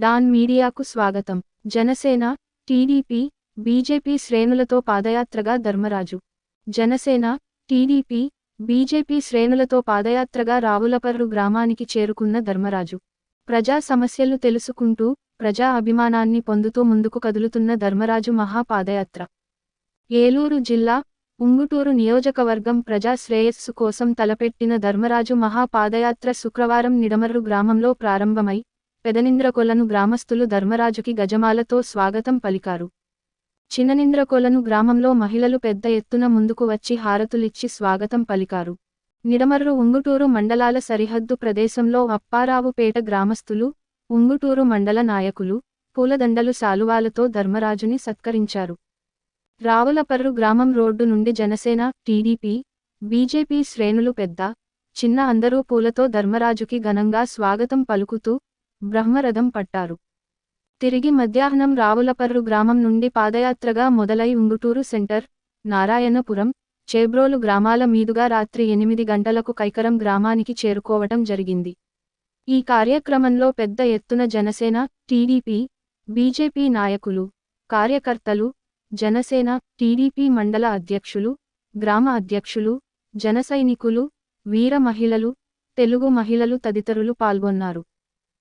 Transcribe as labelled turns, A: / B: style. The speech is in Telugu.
A: డాన్ మీడియాకు స్వాగతం. జనసేన టీడీపీ బీజేపీ శ్రేణులతో పాదయాత్రగా ధర్మరాజు. జనసేన టీడీపీ బీజేపీ శ్రేణులతో పాదయాత్రగా రావులపర్రు గ్రామానికి చేరుకున్న ధర్మరాజు. ప్రజా సమస్యలు తెలుసుకుంటూ ప్రజా అభిమానాన్ని పొందుతూ ముందుకు కదులుతున్న ధర్మరాజు మహా పాదయాత్ర ఏలూరు జిల్లా ఉంగుటూరు నియోజకవర్గం ప్రజా శ్రేయస్సు కోసం తలపెట్టిన ధర్మరాజు మహా పాదయాత్ర శుక్రవారం నిడమర్రు గ్రామంలో ప్రారంభమై పెదనింద్రకొలను గ్రామస్తులు ధర్మరాజుకి గజమాలతో స్వాగతం పలికారు. చిన్ననింద్రకొలను గ్రామంలో మహిళలు పెద్ద ఎత్తున ముందుకు వచ్చి హారతులిచ్చి స్వాగతం పలికారు. నిడమర్రు ఉంగుటూరు మండలాల సరిహద్దు ప్రదేశంలో అప్పారావుపేట గ్రామస్తులు ఉంగుటూరు మండల నాయకులు పూలదండలు శాలువాలతో ధర్మరాజుని సత్కరించారు. రావులపర్రు గ్రామం రోడ్డు నుండి జనసేన టీడీపీ బీజేపీ శ్రేణులు పెద్ద చిన్న అందరూ పూలతో ధర్మరాజుకి ఘనంగా స్వాగతం పలుకుతూ బ్రహ్మరథం పట్టారు. తిరిగి మధ్యాహ్నం రావులపర్రు గ్రామం నుండి పాదయాత్రగా మొదలై ఉంగుటూరు సెంటర్ నారాయణపురం చేబ్రోలు గ్రామాల మీదుగా రాత్రి ఎనిమిది గంటలకు కైకరం గ్రామానికి చేరుకోవటం జరిగింది. ఈ కార్యక్రమంలో పెద్ద ఎత్తున జనసేన టీడీపీ బీజేపీ నాయకులు కార్యకర్తలు జనసేన టీడీపీ మండల అధ్యక్షులు గ్రామ అధ్యక్షులు జనసైనికులు వీర మహిళలు తెలుగు మహిళలు తదితరులు పాల్గొన్నారు.